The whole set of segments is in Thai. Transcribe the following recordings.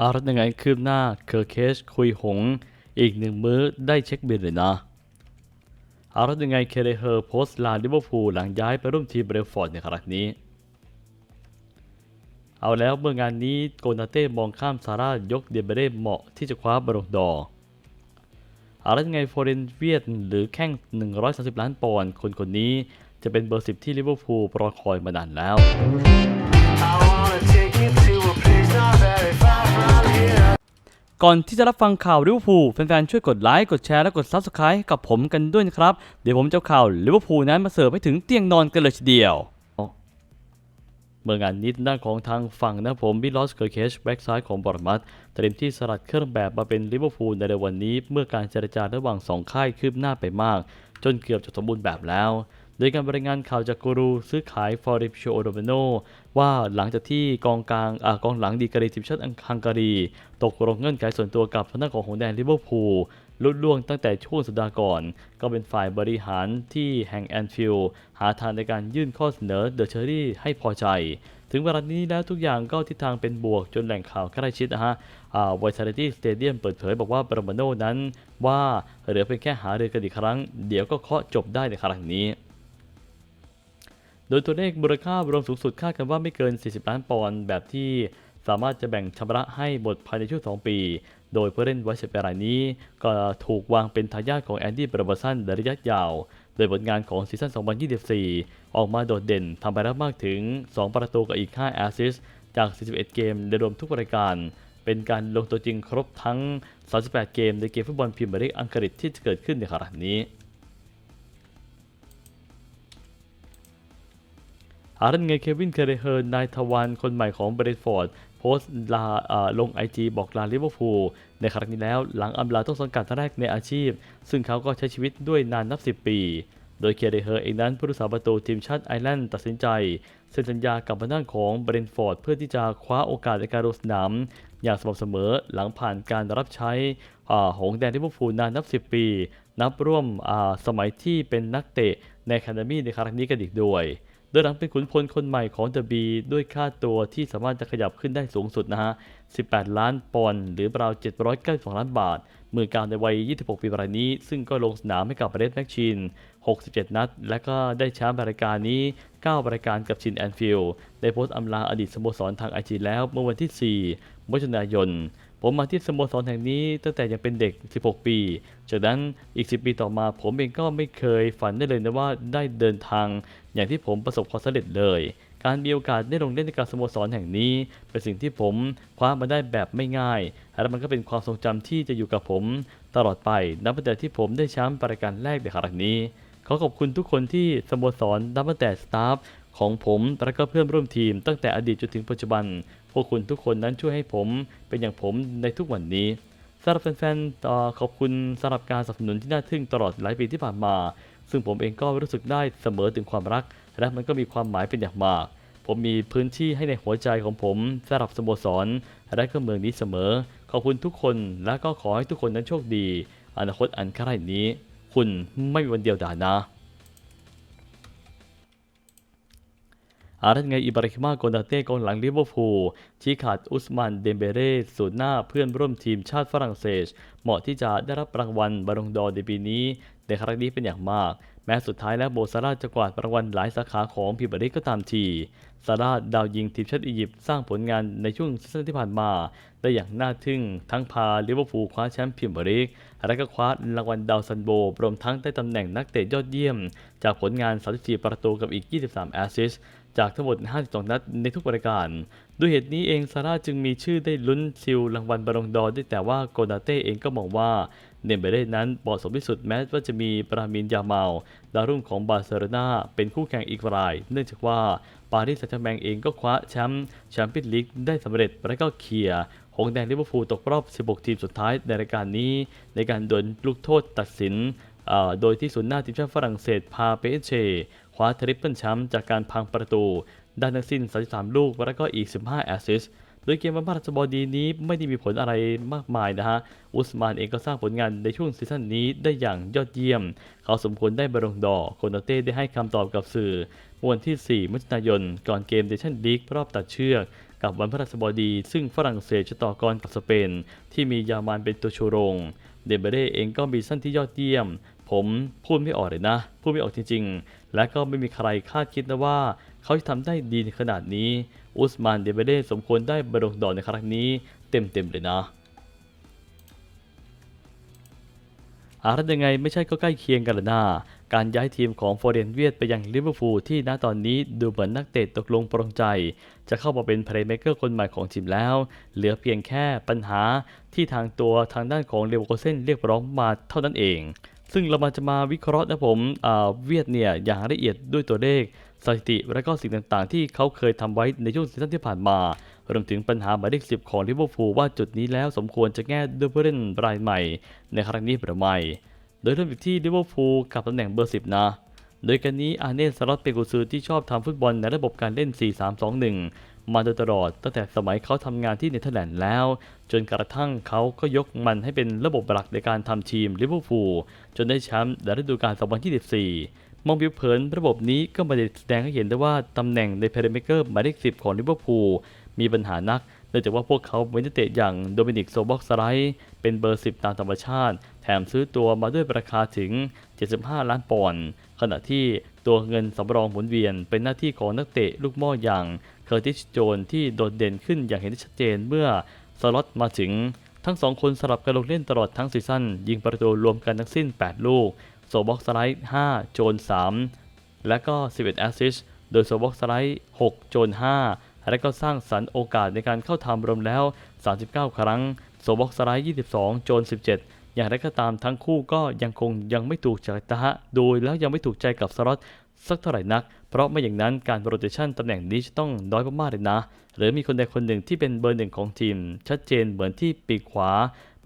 อารัตยังไงคืบหน้าเคอร์เคชคุยหง อีกหนึ่งมื้อได้เช็คบินเลยนะอารัตยังไงเคเลเฮอร์โพสต์ลาลิเวอร์พูลหลังย้ายไปร่วมทีมเบรฟอร์ดในครั้งนี้ เอาแล้วเมื่องานนี้โกนาเต้มองข้ามซาร่ายกเดเบเร่เหมาะที่จะคว้าบอลดออารัตยังไงโฟเรนเวียตหรือแข้ง 130 ล้านปอนด์คนคนนี้จะเป็นเบอร์10ที่ลิเวอร์พูลรอคอยมานานแล้ว ก่อนที่จะรับฟังข่าวลิเวอร์พูลแฟนๆ ช่วยกดไลค์ กดแชร์ และกด Subscribe กับผมกันด้วยนะครับ เดี๋ยวผมจะข่าวลิเวอร์พูลนั้นมาเสิร์ฟให้ถึงเตียงนอนกันเลยทีเดียวเมื่องานนี้ด้านของทางฝั่งนะผมบิลลอสเกอร์เคชแบ็กซ้ายของบอร์มัตเตรียมที่สลัดเครื่องแบบมาเป็นลิเวอร์พูลในเร็ววันนี้ เมื่อการเจรจาระหว่างสองค่ายคืบหน้าไปมาก จนเกือบจะสมบูรณ์แบบแล้ว โดยการบรายงานข่าวจากกูรูซื้อขายฟอริปโชโอโดเมโนว่าหลังจากที่กองกลางอากองหลังดีกรีทีมชาติฮังการี ตกลงเงื่อนไขส่วนตัวกับทางด้านของหงแดงลิเวอร์พูลลุดล่วงตั้งแต่ช่วงสัปดาห์ก่อน ก็เป็นฝ่ายบริหารที่แห่งแอนฟิลด์หาทางในการยื่นข้อเสนอเดอะเชอรี่ให้พอใจ ถึงเวลานี้แล้วทุกอย่างก็ทิศทางเป็นบวกจนแหล่งข่าวใกล้ชิดนะฮะไวท์ซาร์ตี้สเตเดียมเปิดเผยบอกว่าบรมาโนนั้นว่าเหลือเพียงแค่หาเรือกันอีกครั้ง เดี๋ยวก็เคาะจบได้ในครั้งนี้ โดยตัวเลขมูลค่ารวมสูงสุดคาดกันว่าไม่เกิน 40 ล้านปอนด์แบบที่สามารถจะแบ่งชำระให้หมดภายในช่วง 2 ปี โดยผู้เล่นไวท์เชปรายนี้ ก็ถูกวางเป็นทายาทของแอนดี้เบรเบอร์สันในระยะยาว โดยผลงานของซีซั่น 2024 ออกมาโดดเด่นทำไปแล้วมากถึง 2 ประตูกับอีก 5 แอสซิสจาก 41 เกมโดยรวมทุกรายการ เป็นการลงตัวจริงครบทั้ง 38 เกมในเกมฟุตบอลพรีเมียร์ลีกอังกฤษที่จะเกิดขึ้นในครั้งนี้ อารันเงยเควินเคเรเฮอร์นายทวารคนใหม่ของเบรนฟอร์ดโพสต์ลาลงไอจีบอกลาลิเวอร์พูลในครั้งนี้แล้วหลังอำลาต้นสังกัดแรกในอาชีพ ซึ่งเขาก็ใช้ชีวิตด้วยนานนับ 10 ปี โดยเคเรเฮอร์เองนั้นผู้รักษาประตูทีมชาติไอร์แลนด์ตัดสินใจเซ็นสัญญากับทางด้านของเบรนฟอร์ดเพื่อที่จะคว้าโอกาสในการลงสนามอย่างสม่ำเสมอหลังผ่านการรับใช้หงแดงลิเวอร์พูลนานนับ 10 ปี นับร่วมสมัยที่เป็นนักเตะในแคนามีในครั้งนี้กันอีกด้วย ดยหลังเป็นขุนพลคนใหม่ของเดอะบีด้วยค่าตัวที่สามารถจะขยับขึ้นได้สูงสุดนะฮะ 18 ล้านปอนด์หรือราว 792 ล้านบาท มือกลางในวัย 26 ปีรายนี้ ซึ่งก็ลงสนามให้กับเรดแมชชีน67 นัด และก็ได้แชมป์รายการนี้ 9 รายการกับชินแอนฟิลด์ได้โพสต์อำลาอดีตสโมสรทางไอจีแล้วเมื่อวันที่ 4มิถุนายน ผมมาที่สโมสรแห่งนี้ตั้งแต่ยังเป็นเด็ก 16 ปี จากนั้นอีก 10 ปีต่อมา ผมเองก็ไม่เคยฝันได้เลยนะว่าได้เดินทาง อย่างที่ผมประสบความสำเร็จเลย การมีโอกาสได้ลงเล่นในการสโมสรแห่งนี้ เป็นสิ่งที่ผมคว้ามาได้แบบไม่ง่ายและมันก็เป็นความทรงจำที่จะอยู่กับผม ตลอดไปนับตั้งแต่ที่ผมได้แชมป์รายการแรกในครั้งนี้ขอขอบคุณทุกคนที่สโมสรนับตั้งแต่สตาฟของผมและก็เพื่อนร่วมทีมตั้งแต่อดีตจนถึงปัจจุบัน วกคุณทุกคนนั้นช่วยให้ผมเป็นอย่างผมในทุกวันนี้สำหรับแฟนๆขอบคุณสำหรับการสนับสนุนที่น่าทึ่งตลอดหลายปีที่ผ่านมา ซึ่งผมเองก็รู้สึกได้เสมอถึงความรัก และมันก็มีความหมายเป็นอย่างมาก ผมมีพื้นที่ให้ในหัวใจของผมสำหรับสโมสรและก็เมืองนี้เสมอ ขอบคุณทุกคนและก็ขอให้ทุกคนนั้นโชคดี อนาคตอันใกล้นี้ คุณไม่มีวันเดียวดายนะ อารัตไงอิบราฮิมาโกนาเต้กองหลังลิเวอร์พูลชี้ขาดอุสมานเดมเบเร่สูนหน้าเพื่อนร่วมทีมชาติฝรั่งเศส เหมาะที่จะได้รับรางวัลบาลงดอร์ในปีนี้ ในครั้งนี้เป็นอย่างมาก แม้สุดท้ายแล้วโบซาร่าจะกวาดรางวัลหลายสาขาของพรีเมียร์ลีกก็ตามทีซาร่าดาวยิงทีมชาติอียิปต์สร้างผลงานในช่วงซีซั่นที่ผ่านมา ได้อย่างน่าทึ่งทั้งพาลิเวอร์พูลคว้าแชมป์พรีเมียร์ลีกและก็คว้ารางวัลดาวซันโบรวมทั้งได้ตำแหน่งนักเตะยอดเยี่ยม จากผลงาน 34 ประตูกับอีก 23 แอสซิส จากทั้งหมด 52 นัดในทุกรายการ ด้วยเหตุนี้เองซาร่าจึงมีชื่อได้ลุ้นซิลรางวัลบาลงดอร์ได้แต่ว่าโกนาเต้เองก็มองว่าเนมเบเร่นั้นเหมาะสมที่สุดแม้ว่าจะมีปรามินยาเมาดาวรุ่งของบาร์เซโลนาเป็นคู่แข่งอีกราย เนื่องจากว่าปารีสแซงต์แชร์แมงเองก็คว้าแชมป์แชมเปี้ยนลีกได้สำเร็จและก็เคลียร์หงแดงลิเวอร์พูลตกรอบ 16 ทีมสุดท้ายในรายการนี้ ในการดวลลูกโทษตัดสิน โดยที่ศูนย์หน้าทีมชาติฝรั่งเศสพาเปเชคว้าทริปเปิลแชมป์จากการพังประตู ได้ทั้งสิ้น 33 ลูก และก็อีก 15 แอสซิสต์โดยเกมวันพฤหัสบดีนี้ไม่ได้มีผลอะไรมากมายนะฮะ อุสมานเองก็สร้างผลงานในช่วงซีซั่นนี้ได้อย่างยอดเยี่ยม เขาสมควรได้บอลลงดอโคนาเต้ได้ให้คำตอบกับสื่อวันที่ 4มิถุนายน ก่อนเกมเดชั่นลีกรอบตัดเชือก กับวันพฤหัสบดี ซึ่งฝรั่งเศสจะต่อกรกับสเปน ที่มียามานเป็นตัวชูโรง เดเบเร่เองก็มีสั้นที่ยอดเยี่ยม ผมพูดไม่ออกเลยนะ พูดไม่ออกจริงๆ และก็ไม่มีใครคาดคิดนะว่า เขาจะทำได้ดีขนาดนี้ อุสมานเดเบเร่สมควรได้บอลลงดอร์ในครั้งนี้เต็มๆเลยนะหากทำยังไงไม่ใช่ก็ใกล้เคียงกันละนาการย้ายทีมของฟอร์เรนเวียดไปยังลิเวอร์พูลที่ณตอนนี้ดูเหมือนนักเตะตกลงปรงใจ จะเข้ามาเป็นเพลย์เม k เกอร์คนใหม่ของทีมแล้ว เหลือเพียงแค่ปัญหาที่ทางตัวทางด้านของเลวโกเซนเรียกร้องมาเท่านั้นเอง ซึ่งเรามาจะมาวิเคราะห์นะผมเวียดเนี่ยอย่างละเอียดด้วยตัวเลขสถิติ และก็สิ่งต่างๆ ที่เขาเคยทำไว้ในช่วงซีซั่นที่ผ่านมารวมถึงปัญหาหมายเลขสิบของลิเวอร์พูลว่าจุดนี้แล้วสมควรจะแก้ด้วยผู้เล่นรายใหม่ ในครั้งนี้หรือไม่โดยเริ่มที่ลิเวอร์พูลกับตำแหน่งเบอร์10นะโดยกันนี้อาเนสล็อตเป็นกุซือที่ชอบทำฟุตบอลในระบบการเล่น 4-3-2-1 มาโดยตลอดตั้งแต่สมัยเขาทำงานที่เนเธอร์แลนด์แล้ว จนกระทั่งเขาก็ยกมันให้เป็นระบบหลักในการทำทีมลิเวอร์พูลจนได้แชมป์ในฤดูกาล 2024 มองผิวเผินระบบนี้ก็ไมาได้แสดงให้เห็นได้ว่าตำแหน่งในเพรเมเกอร์หมายเลข10 ของลิเวอร์พูลมีปัญหานักเนื่องจากว่าพวกเขาเป็นนักเตะอย่างโดมินิกโซบ็อกสไลท์เป็นเบอร์ 10 ตามธรรมชาติ แถมซื้อตัวมาด้วยราคาถึง 75 ล้านปอนด์ขณะที่ตัวเงินสำรองหมุนเวียนเป็นหน้าที่ของนักเตะลูกม้ออย่าง เคอร์ติสโจนที่โดดเด่นขึ้นอย่างเห็นได้ชัดเจนเมื่อสล็อตมาถึง ทั้งสองคนสลับกันลงเล่นตลอดทั้งซีซั่นยิงประตูรวมกันทั้งสิ้น 8 ลูก โซบ็อกสไลท์5 โจน 3 และก็ 11 แอสซิสโดยโซบ็อกสไลท์6 โจน 5 และก็สร้างสรรค์โอกาสในการเข้าทำรวมแล้ว 39 ครั้ง โซบ็อกสไลท์22 โจน 17อย่างไรก็ตามทั้งคู่ก็ยังคงยังไม่ถูกใจตะโดยแล้วยังไม่ถูกใจกับสล็อตสักเท่าไหร่นัก ราะไม่อย่างนั้นการโรเตชันตำแหน่งนี้จะต้องน้อยมากๆเลยนะ หรือมีคนใดคนหนึ่งที่เป็นเบอร์หนึ่งของทีม ชัดเจนเหมือนที่ปีกขวา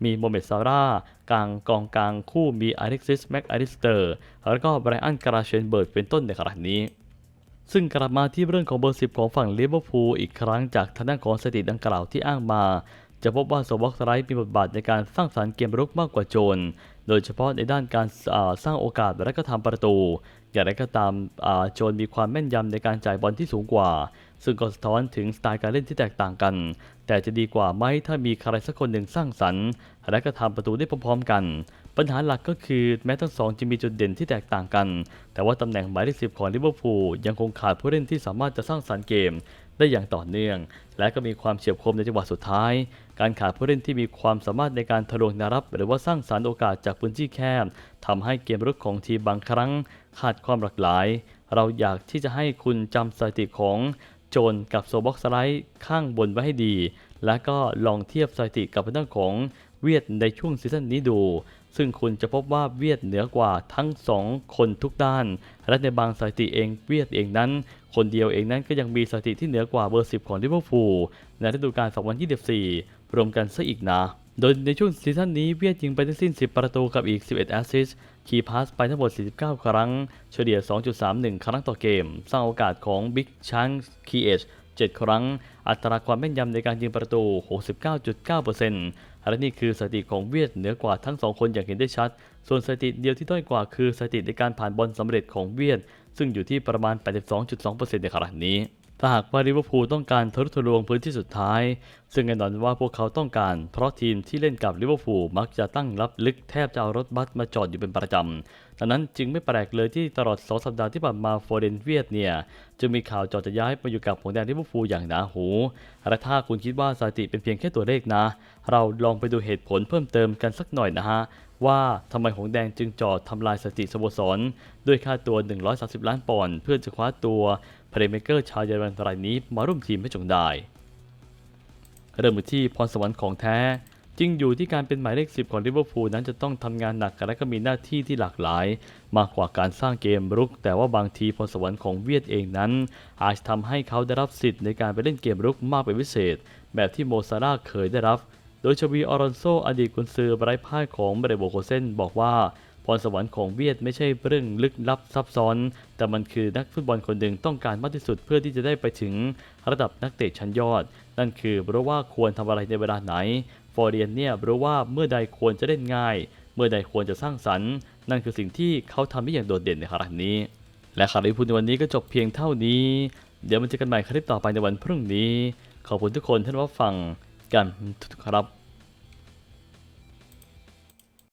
มีโมเมดซาร่ากลางกองกลางคู่มีอเล็กซิสแม็กอลิสเตอร์ แล้วก็ไบรอันการาเชนเบิร์ดเป็นต้นในขณะนี้ซึ่งกลับมาที่เรื่องของเบอร์ 10 ของฝั่งลิเวอร์พูลอีกครั้งจากทางด้านของสถิติดังกล่าวที่อ้างมา จะพบว่าโซบ็อกสไลท์มีบทบาทในการสร้างสรรค์เกมรุกมากกว่าโจน โดยเฉพาะในด้านการสร้างโอกาสและก็ทำประตู อย่างไรก็ตามโจนมีความแม่นยำในการจ่ายบอลที่สูงกว่า ซึ่งก็สะท้อนถึงสไตล์การเล่นที่แตกต่างกัน แต่จะดีกว่าไหมถ้ามีใครสักคนหนึ่งสร้างสรรค์ และก็ทำประตูได้พร้อมๆกัน ปัญหาหลักก็คือแม้ทั้งสองจะมีจุดเด่นที่แตกต่างกัน แต่ว่าตำแหน่งหมายเลขสิบของลิเวอร์พูลยังคงขาดผู้เล่นที่สามารถจะสร้างสรรค์เกมได้อย่างต่อเนื่อง และก็มีความเฉียบคมในจังหวะสุดท้าย การขาดผู้เล่นที่มีความสามารถในการทะลวงนารับ หรือว่าสร้างสรรค์โอกาสจากพื้นที่แคบทำให้เกมรุกของทีมบางครั้ง ขาดความหลากหลาย เราอยากที่จะให้คุณจำสถิติของโจนกับโซบ็อกสไลด์ข้างบนไว้ให้ดี และก็ลองเทียบสถิติกับเรื่องของเวียดในช่วงซีซั่นนี้ดู ซึ่งคุณจะพบว่าเวียดเหนือกว่าทั้งสองคนทุกด้าน และในบางสถิติเองเวียดเองนั้น คนเดียวเองนั้นก็ยังมีสถิติที่เหนือกว่าเบอร์ 10 ของลิเวอร์พูลในฤดูกาล 2024 รวมกันซะอีกนะโดยในช่วงซีซั่นนี้เวียดยิงไปทั้งสิ้น 10 ประตูกับอีก 11 แอสซิสต์คีพาสไปทั้งหมด 49 ครั้ง เฉลี่ย 2.31 ครั้งต่อเกม สร้างโอกาสของบิ๊กชังคีเอช 7 ครั้ง อัตราความแม่นยำในการยิงประตู 69.9%และนี่คือสถิติของเวียดเหนือกว่าทั้งสองคนอย่างเห็นได้ชัด ส่วนสถิติเดียวที่ด้อยกว่าคือสถิติในการผ่านบอลสำเร็จของเวียด ซึ่งอยู่ที่ประมาณ 82.2%ในขณะนี้ ถ้าหากว่าลิเวอร์พูลต้องการทะลุทะลวงพื้นที่สุดท้าย ซึ่งแน่นอนว่าพวกเขาต้องการ เพราะทีมที่เล่นกับลิเวอร์พูลมักจะตั้งรับลึกแทบจะเอารถบัสมาจอดอยู่เป็นประจำดังนั้นจึงไม่แปลกเลยที่ตลอด2สัปดาห์ที่ผ่านมาโฟเดนเวียดเนี่ยจะมีข่าวจอดจะย้ายมาอยู่กับผงแดงลิเวอร์พูลอย่างหนาหู และถ้าคุณคิดว่าสถิติเป็นเพียงแค่ตัวเลขนะ เราลองไปดูเหตุผลเพิ่มเติมกันสักหน่อยนะฮะ ว่าทำไมหงแดงจึงจอดทำลายสถิติสโมสร ด้วยค่าตัว 130 ล้านปอนด์เพื่อจะคว้าตัวเพลย์เมเกอร์ชาวเยอรมันรายนี้มาร่วมทีมให้จงได้ เริ่มที่พรสวรรค์ของแท้จริงอยู่ที่การเป็นหมายเลข 10 ของลิเวอร์พูลนั้นจะต้องทำงานหนักและก็มีหน้าที่ที่หลากหลาย มากกว่าการสร้างเกมรุก แต่ว่าบางทีพรสวรรค์ของเวียดเองนั้น อาจทำให้เขาได้รับสิทธิ์ในการไปเล่นเกมรุกมากเป็นพิเศษ แบบที่โมซาร่าเคยได้รับ โดยชวีออรอนโซอดีตกุนซือไร้พ่ายของเบรโบโคเซนบอกว่าพรสวรรค์ของเวียดไม่ใช่เรื่องลึกลับซับซ้อน แต่มันคือนักฟุตบอลคนหนึ่งต้องการมากที่สุดเพื่อที่จะได้ไปถึงระดับนักเตะชั้นยอด นั่นคือรู้ว่าควรทำอะไรในเวลาไหน ฟอร์เรียนเนี่ยรู้ว่าเมื่อใดควรจะเล่นง่าย เมื่อใดควรจะสร้างสรรค์ นั่นคือสิ่งที่เขาทำได้อย่างโดดเด่นในครั้งนี้ และข่าวรีพูดในวันนี้ก็จบเพียงเท่านี้ เดี๋ยวมันเจอกันใหม่คลิปต่อไปในวันพรุ่งนี้ ขอบคุณทุกคนที่รับฟัง Gern, Karab.